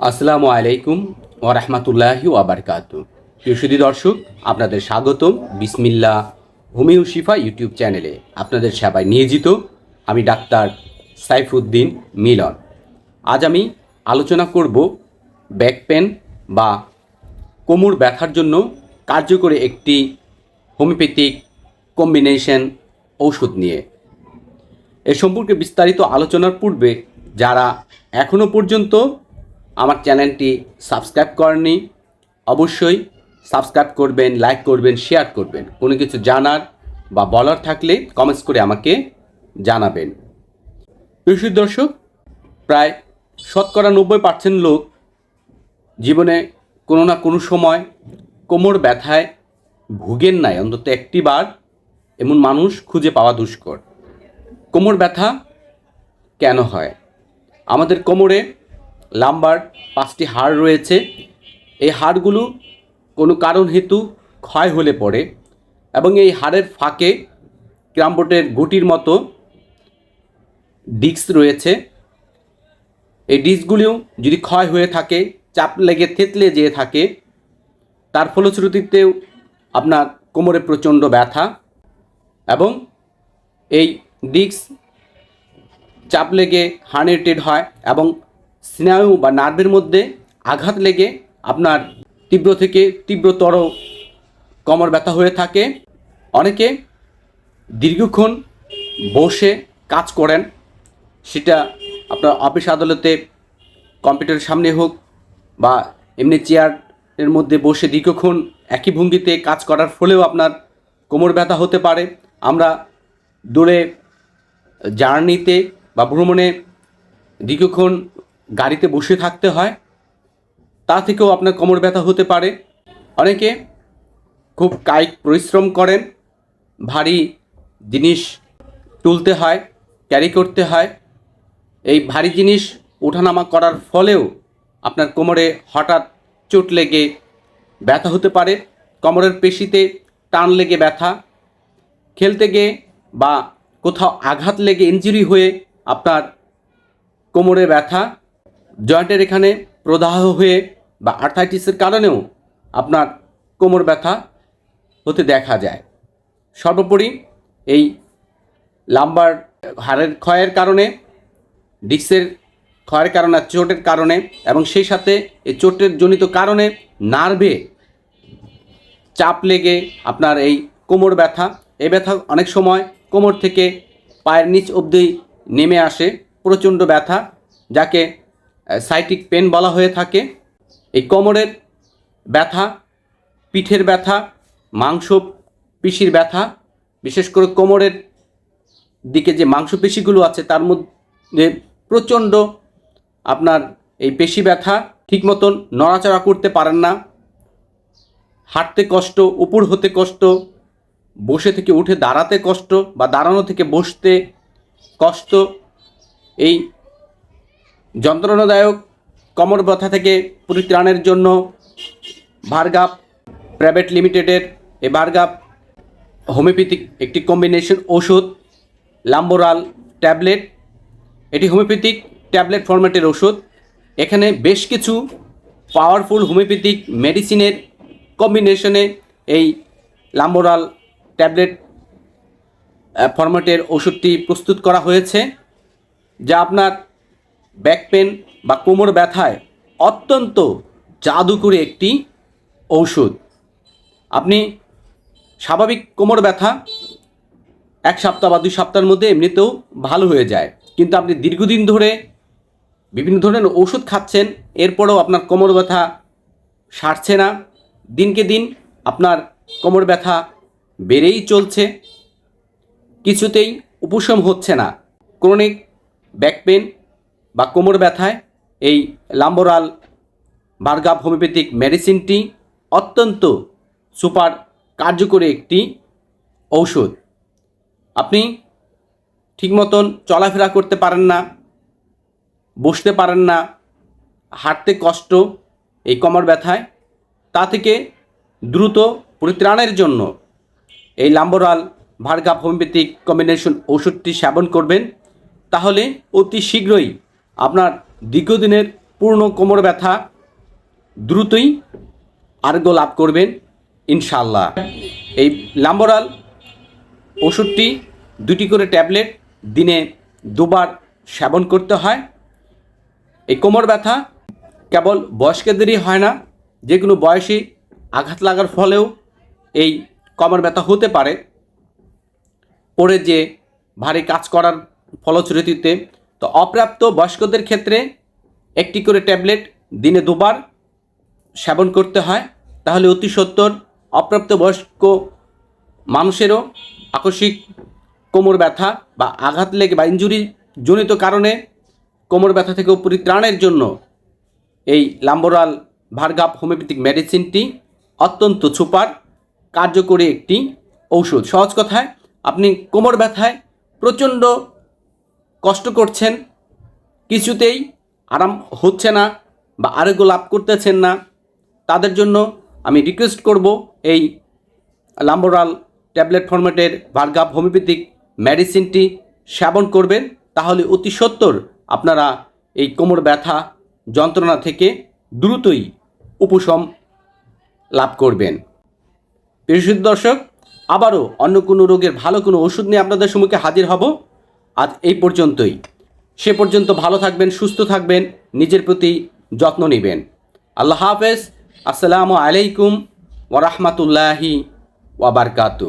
আসসালামু আলাইকুম ও রহমতুল্লাহি ওয়াবারকাত সুধী দর্শক, আপনাদের স্বাগতম বিসমিল্লা হোমিও শিফা ইউটিউব চ্যানেলে আপনাদের সেবায় নিয়োজিত আমি ডাক্তার সাইফুদ্দিন মিলন। আজ আমি আলোচনা করব ব্যাক পেন বা কোমর ব্যথার জন্য কার্যকরী একটি হোমিওপ্যাথিক কম্বিনেশন ঔষধ নিয়ে। এ সম্পর্কে বিস্তারিত আলোচনার পূর্বে যারা এখনও পর্যন্ত আমার চ্যানেলটি সাবস্ক্রাইব করেননি, অবশ্যই সাবস্ক্রাইব করবেন, লাইক করবেন, শেয়ার করবেন। কোনো কিছু জানার বা বলার থাকলে কমেন্টস করে আমাকে জানাবেন। প্রিয় দর্শক, প্রায় শতকরা নব্বই পার্সেন্ট লোক জীবনে কোনো না কোনো সময় কোমর ব্যথায় ভুগেন নাই, অন্তত একটি বার এমন মানুষ খুঁজে পাওয়া দুষ্কর। কোমর ব্যথা কেন হয়? আমাদের কোমরে লাম্বার পাঁচটি হাড় রয়েছে। এই হাড়গুলো কোনো কারণ হেতু ক্ষয় হলে পড়ে এবং এই হাড়ের ফাঁকে ক্রামবোটের গুটির মতো ডিস্ক রয়েছে। এই ডিস্কগুলিও যদি ক্ষয় হয়ে থাকে, চাপ লেগে থেতলে যেয়ে থাকে, তার ফলশ্রুতিতেও আপনার কোমরে প্রচণ্ড ব্যথা এবং এই ডিস্ক চাপ লেগে হার্নেটেড হয় এবং স্নায়ু বা নার্ভের মধ্যে আঘাত লেগে আপনার তীব্র থেকে তীব্রতর কোমর ব্যথা হয়ে থাকে। অনেকে দীর্ঘক্ষণ বসে কাজ করেন। সেটা আপনার অফিস আদালতে, কম্পিউটারের সামনে হোক বা এমনি চেয়ারের মধ্যে বসে দীর্ঘক্ষণ একই ভঙ্গিতে কাজ করার ফলেও আপনার কোমর ব্যথা হতে পারে। আমরা দূরে জার্নিতে বা ভ্রমণে দীর্ঘক্ষণ গাড়িতে বসে থাকতে হয়, তা থেকেও আপনার কোমর ব্যথা হতে পারে। অনেকে খুব কায়িক পরিশ্রম করেন, ভারী জিনিস তুলতে হয় ক্যারি করতে হয়। এই ভারী জিনিস ওঠানামা করার ফলেও আপনার কোমরে হঠাৎ চোট লেগে ব্যথা হতে পারে, কোমরের পেশিতে টান লেগে ব্যথা, খেলতে গিয়ে বা কোথাও আঘাত লেগে ইঞ্জুরি হয়ে আপনার কোমরে ব্যথা জয়েন্টের এখানে প্রদাহ হয়ে বা আর্থাইটিসের কারণেও আপনার কোমর ব্যথা হতে দেখা যায়। সর্বোপরি এই লাম্বার হাড়ের ক্ষয়ের কারণে, ডিস্কের ক্ষয়ের কারণে চোটের কারণে এবং সেই সাথে এই চোটের জনিত কারণে নার্ভে চাপ লেগে আপনার এই কোমর ব্যথা। এই ব্যথা অনেক সময় কোমর থেকে পায়ের নিচ অবধি নেমে আসে, প্রচণ্ড ব্যথা, যাকে সাইটিক পেন বলা হয়ে থাকে। এই কোমরের ব্যথা, পিঠের ব্যথা, মাংস পেশির ব্যথা, বিশেষ করে কোমরের দিকে যে মাংসপেশিগুলো আছে, তার মধ্যে প্রচণ্ড আপনার এই পেশি ব্যথা ঠিক মতন নড়াচড়া করতে পারেন না। হাঁটতে কষ্ট, উপর হতে কষ্ট, বসে থেকে উঠে দাঁড়াতে কষ্ট বা দাঁড়ানো থেকে বসতে কষ্ট, এই যন্ত্রণাদায়ক কোমর ব্যথা থেকে পরিত্রাণের জন্য ভার্গাপ প্রাইভেট লিমিটেডের এই ভার্গাপ হোমিওপ্যাথিক একটি কম্বিনেশন ওষুধ লাম্বোরাল ট্যাবলেট। এটি হোমিওপ্যাথিক ট্যাবলেট ফরম্যাটের ওষুধ। এখানে বেশ কিছু পাওয়ারফুল হোমিওপ্যাথিক মেডিসিনের কম্বিনেশনে এই লাম্বোরাল ট্যাবলেট ফরম্যাটের ওষুধটি প্রস্তুত করা হয়েছে, যা আপনার ব্যাক পেন বা কোমর ব্যথায় অত্যন্ত জাদুকরী একটি ঔষধ। আপনি স্বাভাবিক কোমর ব্যথা এক সপ্তাহ বা দুই সপ্তাহের মধ্যে এমনিতেও ভালো হয়ে যায়। কিন্তু আপনি দীর্ঘদিন ধরে বিভিন্ন ধরনের ওষুধ খাচ্ছেন, এরপরেও আপনার কোমর ব্যথা সারছে না। দিনকে দিন আপনার কোমর ব্যথা বেড়েই চলছে। কিছুতেই উপশম হচ্ছে না। ক্রনিক ব্যাক পেন বা কোমর ব্যথায়, এই লাম্বোরাল বার্গাপ হোমিওপ্যাথিক মেডিসিনটি অত্যন্ত সুপার কার্যকরী একটি ঔষধ। আপনি ঠিক মতন চলাফেরা করতে পারেন না, বসতে পারেন না, হাঁটতে কষ্ট, এই কোমর ব্যথায়, তা থেকে দ্রুত পরিত্রাণের জন্য এই লাম্বোরাল ভার্গাপ হোমিওপ্যাথিক কম্বিনেশন ওষুধটি সেবন করবেন, তাহলে অতি শীঘ্রই আপনার দীর্ঘদিনের পূর্ণ কোমর ব্যথা দ্রুতই আরোগ্য লাভ করবেন ইনশাল্লাহ এই লাম্বরাল ওষুধটি দুটি করে ট্যাবলেট দিনে দুবার সেবন করতে হয়। এই কোমর ব্যথা কেবল বয়স্কদেরই হয় না যে কোনো বয়সী আঘাত লাগার ফলেও এই কোমর ব্যথা হতে পারে। পড়ে যে ভারী কাজ করার ফলশ্রুতিতে তো অপ্রাপ্ত বয়স্কদের ক্ষেত্রে একটি করে ট্যাবলেট দিনে দুবার সেবন করতে হয়। তাহলে অতি সত্তর অপ্রাপ্ত বয়স্ক মানুষেরও আকস্মিক কোমর ব্যথা বা আঘাত লেগে বা ইঞ্জুরি জনিত কারণে কোমর ব্যথা থেকে পরিত্রাণের জন্য এই লাম্বোরাল ভার্গাপ হোমিওপ্যাথিক মেডিসিনটি অত্যন্ত সুপার, কার্যকরী একটি ঔষধ। সহজ কথায়, আপনি কোমর ব্যথায় প্রচণ্ড কষ্ট করছেন, কিছুতেই আরাম হচ্ছে না বা আরোগ্য লাভ করতেছেন না। তাদের জন্য আমি রিকোয়েস্ট করব এই লাম্বোরাল ট্যাবলেট ফরম্যাটের ভার্গাপ হোমিওপ্যাথিক মেডিসিনটি সেবন করবেন, তাহলে অতি সত্বর আপনারা এই কোমর ব্যথা যন্ত্রণা থেকে দ্রুতই উপশম লাভ করবেন। প্রিয় দর্শক, আবারও অন্য কোনো রোগের ভালো কোনো ওষুধ নিয়ে আপনাদের সম্মুখে হাজির হব। আজ এই পর্যন্তই। সে পর্যন্ত ভালো থাকবেন, সুস্থ থাকবেন, নিজের প্রতি যত্ন নেবেন। আল্লাহ হাফেজ। আসসালামু আলাইকুম ওরহমতুল্লাহি ওয়াবারকাতু